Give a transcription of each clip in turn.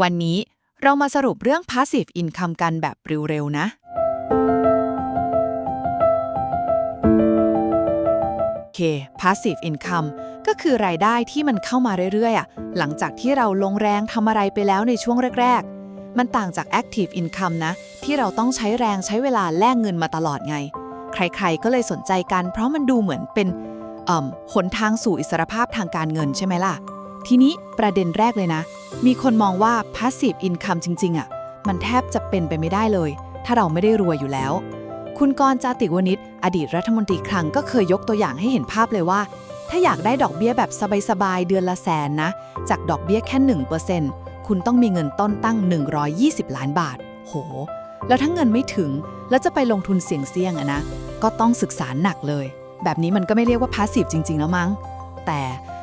วันนี้เรามาสรุปเรื่อง Passive Income กันแบบเร็วๆ นะ โอเค Passive Income ก็คือรายได้ที่มันเข้ามาเรื่อยๆอะหลังจากที่เราลงแรงทำอะไรไปแล้วในช่วงแรก ๆ มันต่างจาก Active Income นะ ที่เราต้องใช้แรงใช้เวลาแลกเงินมาตลอดไง ใครๆ ก็เลยสนใจกัน เพราะมันดูเหมือนเป็นเอ่มหนทางสู่อิสรภาพทางการเงินใช่ไหมล่ะ ทีนี้ประเด็นแรกเลยนะ มีคนมองว่า passive income จริง ๆอะ มันแทบจะเป็นไปไม่ได้เลย ถ้าเราไม่ได้รวยอยู่แล้ว คุณกรจาติวณิชอดีตรัฐมนตรีคลังก็เคยยกตัวอย่างให้เห็นภาพเลยว่า ถ้าอยากได้ดอกเบี้ยแบบสบาย ๆ เดือนละแสนนะ จากดอกเบี้ยแค่ 1%คุณต้องมีเงินต้นตั้ง 120 ล้านบาท โห แล้วถ้าเงินไม่ถึง แล้วจะไปลงทุนเสี่ยงๆอะนะ ก็ต้องศึกษาหนักเลย แบบนี้มันก็ไม่เรียกว่า passive จริง ๆ แล้วมั้ง แต่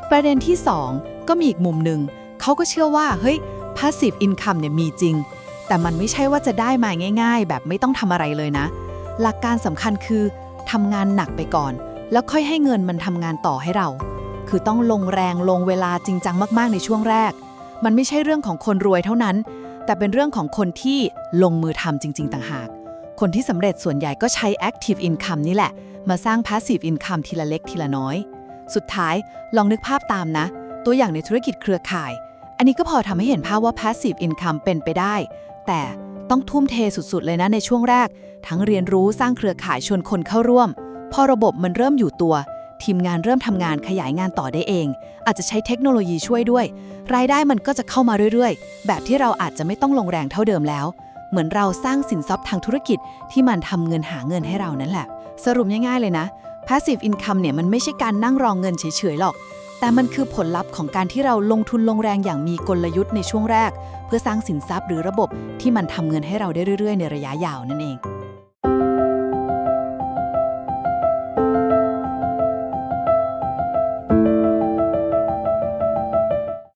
ประเด็นที่ 2 ก็มีอีกมุมหนึ่งเขาก็เชื่อว่าเฮ้ย passive income เนี่ยมีจริง แต่มันไม่ใช่ว่าจะได้มาง่าย ๆ แบบไม่ต้องทำอะไรเลยนะ หลักการสำคัญคือทำงานหนักไปก่อน แล้วค่อยให้เงินมันทำงานต่อให้เรา คือต้องลงแรงลงเวลาจริงจังมาก ๆ ในช่วงแรก มันไม่ใช่เรื่องของคนรวยเท่านั้น แต่เป็นเรื่องของคนที่ลงมือทำจริง ๆ ต่างหาก คนที่สำเร็จส่วนใหญ่ก็ใช้ active income นี่แหละ มาสร้าง passive income ทีละเล็กทีละน้อย สุดท้ายลองนึกภาพตามนะ ตัวอย่างในธุรกิจเครือข่าย อันนี้ก็พอทำให้เห็นภาพว่า passive income เป็นไปได้ แต่ต้องทุ่มเทสุดๆ เลยนะในช่วงแรก ทั้งเรียนรู้สร้างเครือข่ายชวนคนเข้าร่วม พอระบบมันเริ่มอยู่ตัว ทีมงานเริ่มทำงานขยายงานต่อได้เอง อาจจะใช้เทคโนโลยีช่วยด้วย รายได้มันก็จะเข้ามาเรื่อยๆ แบบที่เราอาจจะไม่ต้องลงแรงเท่าเดิมแล้ว เหมือนเราสร้างสินทรัพย์ทางธุรกิจที่มันทำเงินหาเงินให้เรานั่นแหละ สรุปง่ายๆเลยนะ passive income เนี่ยมันไม่ใช่การนั่งรองเงินเฉยๆหรอก แต่มันคือผลลัพธ์ของการที่เราลงทุนลงแรงอย่างมีกลยุทธ์ในช่วงแรก เพื่อสร้างสินทรัพย์หรือระบบที่มันทำเงินให้เราได้เรื่อยๆ ในระยะยาวนั่นเอง